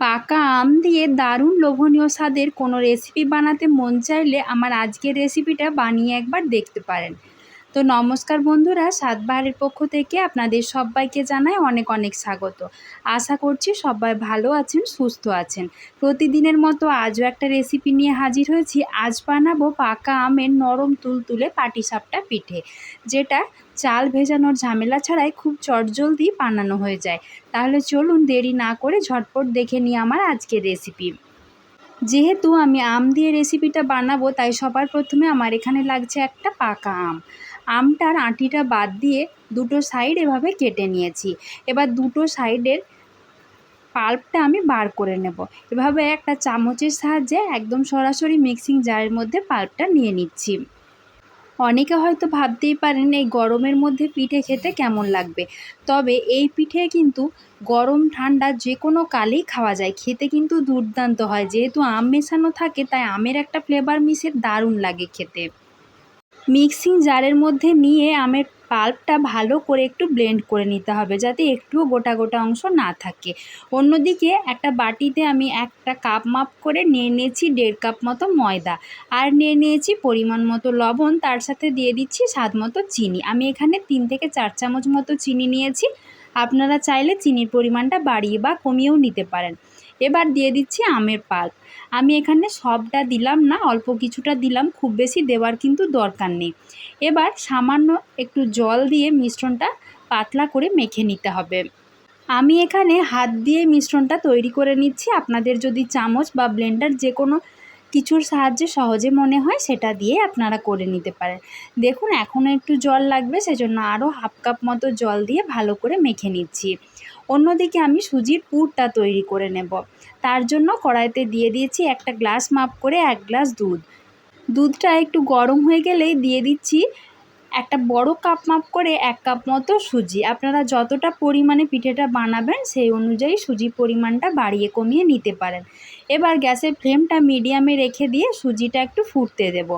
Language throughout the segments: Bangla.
পাকা আম দিয়ে দারুণ লোভনীয় স্বাদের কোনো রেসিপি বানাতে মন চাইলে আমার আজকের রেসিপিটা বানিয়ে একবার দেখতে পারেন। তো নমস্কার বন্ধুরা সাতবাহারের পক্ষ থেকে আপনাদের সবাইকে জানাই অনেক অনেক স্বাগত। আশা করছি সবাই ভালো আছেন, সুস্থ আছেন। প্রতিদিনের মতো আজও একটা রেসিপি নিয়ে হাজির হয়েছি। আজ বানাবো পাকা আমের নরম তুলতুলে পাটিসাপটা পিঠে, যেটা চাল ভেজানোর ঝামেলা ছাড়াই খুব চটজলদি বানানো হয়ে যায়। তাহলে চলুন দেরি না করে ঝটপট দেখে নিই আমার আজকের রেসিপি যেহেতু আমি আম দিয়ে রেসিপিটা বানাবো, তাই সবার প্রথমে আমার এখানে লাগছে একটা পাকা আম। আমটার আঁটিটা বাদ দিয়ে দুটো সাইড এভাবে কেটে নিয়েছি। এবার দুটো সাইডের পাল্পটা আমি বার করে নেব। এভাবে একটা চামচের সাহায্যে একদম সরাসরি মিক্সিং জারের মধ্যে পাল্পটা নিয়ে নিচ্ছি। অনেকে হয়তো ভাবতেই পারেন, এই গরমের মধ্যে পিঠে খেতে কেমন লাগবে? তবে এই পিঠে কিন্তু গরম, ঠান্ডা যে কোনো কালেই খাওয়া যায়। খেতে কিন্তু দুর্দান্ত হয়। যেহেতু আম মেশানো থাকে, তাই আমের একটা ফ্লেভার মিশে দারুণ লাগে খেতে। মিক্সিং জারের মধ্যে নিয়ে আমের পাল্পটা ভালো করে একটু ব্লেন্ড করে নিতে হবে যাতে একটুও গোটা গোটা অংশ না থাকে। অন্যদিকে একটা বাটিতে আমি একটা কাপ মাপ করে নিয়ে নিয়েছি দেড় কাপ মতো ময়দা। আর নিয়ে নিয়েছি পরিমাণ মতো লবণ, তার সাথে দিয়ে দিচ্ছি স্বাদ মতো চিনি। আমি এখানে তিন থেকে চার চামচ মতো চিনি নিয়েছি। আপনারা চাইলে চিনির পরিমাণটা বাড়িয়ে বা কমিয়েও নিতে পারেন। এবার দিয়ে দিচ্ছি আমের পাল্প আমি এখানে সবটা দিলাম না, অল্প কিছুটা দিলাম, খুব বেশি দেওয়ার কিন্তু দরকার নেই। এবার সামান্য একটু জল দিয়ে মিশ্রণটা পাতলা করে মেখে নিতে হবে। আমি এখানে হাত দিয়ে মিশ্রণটা তৈরি করে নিচ্ছি। আপনাদের যদি চামচ বা ব্লেন্ডার যে কোনো কিছুর সাহায্যে সহজে মনে হয়, সেটা দিয়ে আপনারা করে নিতে পারেন। দেখুন, এখনও একটু জল লাগবে, সেজন্য আরও হাফ কাপ মতো জল দিয়ে ভালো করে মেখে নিচ্ছি। অন্যদিকে আমি সুজির পুরটা তৈরি করে নেব। তার জন্য কড়াইতে দিয়ে দিয়েছি একটা গ্লাস মাপ করে এক গ্লাস দুধ। দুধটা একটু গরম হয়ে গেলেই দিয়ে দিচ্ছি একটা বড় কাপ মাপ করে এক কাপ মতো সুজি। আপনারা যতটা পরিমাণে পিঠেটা বানাবেন সেই অনুযায়ী সুজির পরিমাণটা বাড়িয়ে কমিয়ে নিতে পারেন। এবার গ্যাসের ফ্লেমটা মিডিয়ামে রেখে দিয়ে সুজিটা একটু ফুটতে দেব।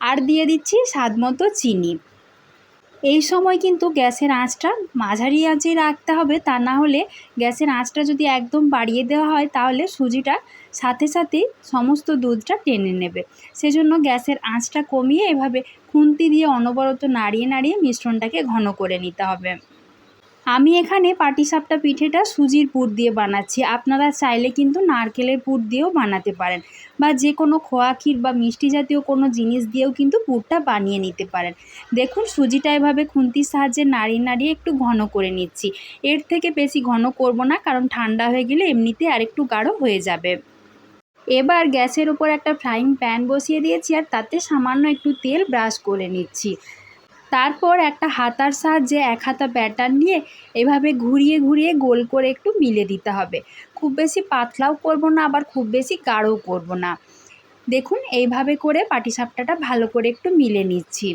আর দিয়ে দিচ্ছি স্বাদ মতো চিনি। এই সময় কিন্তু গ্যাসের আঁচটা মাঝারি আঁচে রাখতে হবে। তা না হলে গ্যাসের আঁচটা যদি একদম বাড়িয়ে দেওয়া হয়, তাহলে সুজিটা সাথে সাথেই সমস্ত দুধটা টেনে নেবে। সেজন্য গ্যাসের আঁচটা কমিয়ে এভাবে খুন্তি দিয়ে অনবরত নাড়িয়ে নাড়িয়ে মিশ্রণটাকে ঘন করে নিতে হবে। আমি এখানে পাটিসাপটা পিঠেটা সুজির পুর দিয়ে বানাচ্ছি। আপনারা চাইলে কিন্তু নারকেলের পুর দিয়েও বানাতে পারেন বা যে কোনো খোয়া ক্ষীর বা মিষ্টি জাতীয় কোনো জিনিস দিয়েও কিন্তু পুরটা বানিয়ে নিতে পারেন। দেখুন, সুজিটা এভাবে খুন্তির সাহায্যে নাড়িয়ে নাড়িয়ে একটু ঘন করে নিচ্ছি। এর থেকে বেশি ঘন করব না, কারণ ঠান্ডা হয়ে গেলে এমনিতে আরেকটু গাঢ় হয়ে যাবে। এবার গ্যাসের উপর একটা ফ্রাইং প্যান বসিয়ে দিয়েছি আর তাতে সামান্য একটু তেল ব্রাশ করে নিচ্ছি। তারপর একটা হাতার সাহায্যে এক হাতা ব্যাটার নিয়ে এভাবে ঘুরিয়ে ঘুরিয়ে গোল করে একটু মিলে দিতে হবে। খুব বেশি পাতলাও করব না, আবার খুব বেশি গাঢ়ও করব না। দেখুন, এইভাবে করে পাটিসাপটাটা ভালো করে একটু মিলে নিচ্ছি।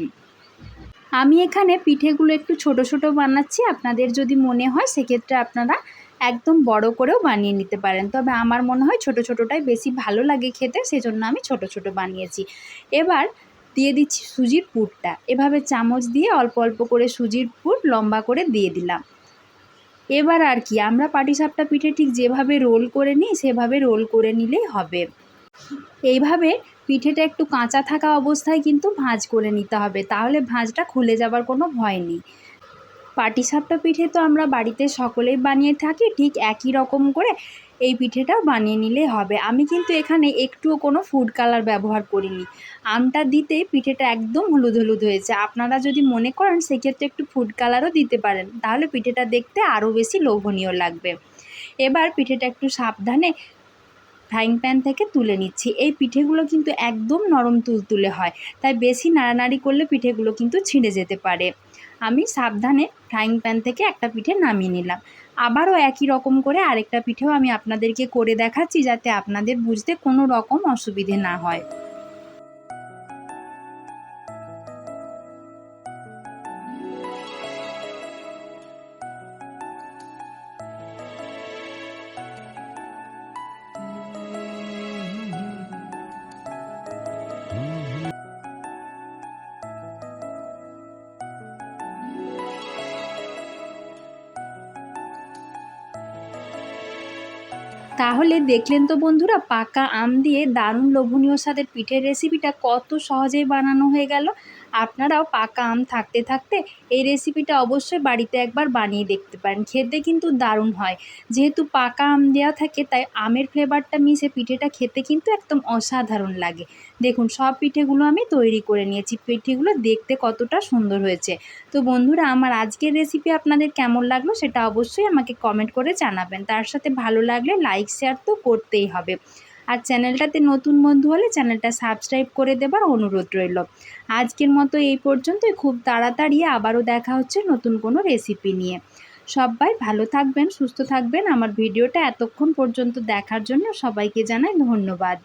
আমি এখানে পিঠেগুলো একটু ছোট ছোট বানাচ্ছি। আপনাদের যদি মনে হয়, সেক্ষেত্রে আপনারা একদম বড় করেও বানিয়ে নিতে পারেন। তবে আমার মনে হয় ছোট ছোটোটাই বেশি ভালো লাগে খেতে, সেজন্য আমি ছোট ছোট বানিয়েছি। এবার দিয়ে দিচ্ছি সুজির পুরটা। এভাবে চামচ দিয়ে অল্প অল্প করে সুজির পুর লম্বা করে দিয়ে দিলাম। এবার আর কি, আমরা পাটিসাপটা পিঠে ঠিক যেভাবে রোল করে নিই, সেভাবে রোল করে নিলেই হবে। এইভাবে পিঠেটা একটু কাঁচা থাকা অবস্থায় কিন্তু ভাঁজ করে নিতে হবে, তাহলে ভাঁজটা খুলে যাবার কোনো ভয় নেই। পাটিসাপটা পিঠে তো আমরা বাড়িতে সকলেই বানিয়ে থাকি, ঠিক একই রকম করে এই পিঠেটা বানিয়ে নিলে হবে। আমি কিন্তু এখানে একটুও কোনো ফুড কালার ব্যবহার করিনি। আমটা দিতে পিঠেটা একদম হলুদ হলুদ হয়েছে। আপনারা যদি মনে করেন সেক্ষেত্রে একটু ফুড কালারও দিতে পারেন। তাহলে পিঠেটা দেখতে আরও বেশি লোভনীয় লাগবে। এবার পিঠেটা একটু সাবধানে ফ্রাইং প্যান থেকে তুলে নিচ্ছি। এই পিঠেগুলো কিন্তু একদম নরম তুলতুলে হয়। তাই বেশি নাড়ানাড়ি করলে পিঠেগুলো কিন্তু ছিঁড়ে যেতে পারে। আমি সাবধানে ফ্রাইং প্যান থেকে একটা পিঠে নামিয়ে নিলাম। আবারও একই রকম করে আরেকটা পিঠেও আমি আপনাদেরকে করে দেখাচ্ছি যাতে আপনাদের বুঝতে কোনো রকম অসুবিধে না হয়। তাহলে দেখলেন তো বন্ধুরা, পাকা আম দিয়ে দারুণ লোভনীয় স্বাদের পিঠের রেসিপিটা কত সহজেই বানানো হয়ে গেল। আপনারাও পাকা আম থাকতে থাকতে এই রেসিপিটা অবশ্যই বাড়িতে একবার বানিয়ে দেখতে পারেন। খেতে কিন্তু দারুণ হয়। যেহেতু পাকা আম দেওয়া থাকে, তাই আমের ফ্লেভারটা মিশে পিঠেটা খেতে কিন্তু একদম অসাধারণ লাগে। দেখুন, সব পিঠেগুলো আমি তৈরি করে নিয়েছি। পিঠেগুলো দেখতে কতটা সুন্দর হয়েছে। তো বন্ধুরা, আমার আজকের রেসিপি আপনাদের কেমন লাগল সেটা অবশ্যই আমাকে কমেন্ট করে জানাবেন। তার সাথে ভালো লাগলে লাইক শেয়ার তো করতেই হবে। আর চ্যানেলটাতে নতুন বন্ধু হলে চ্যানেলটা সাবস্ক্রাইব করে দেবার অনুরোধ রইল। আজকের মতো এই পর্যন্তই। খুব তাড়াতাড়ি আবারও দেখা হচ্ছে নতুন কোনো রেসিপি নিয়ে। সবাই ভালো থাকবেন, সুস্থ থাকবেন। আমার ভিডিওটা এতক্ষণ পর্যন্ত দেখার জন্য সবাইকে জানাই ধন্যবাদ।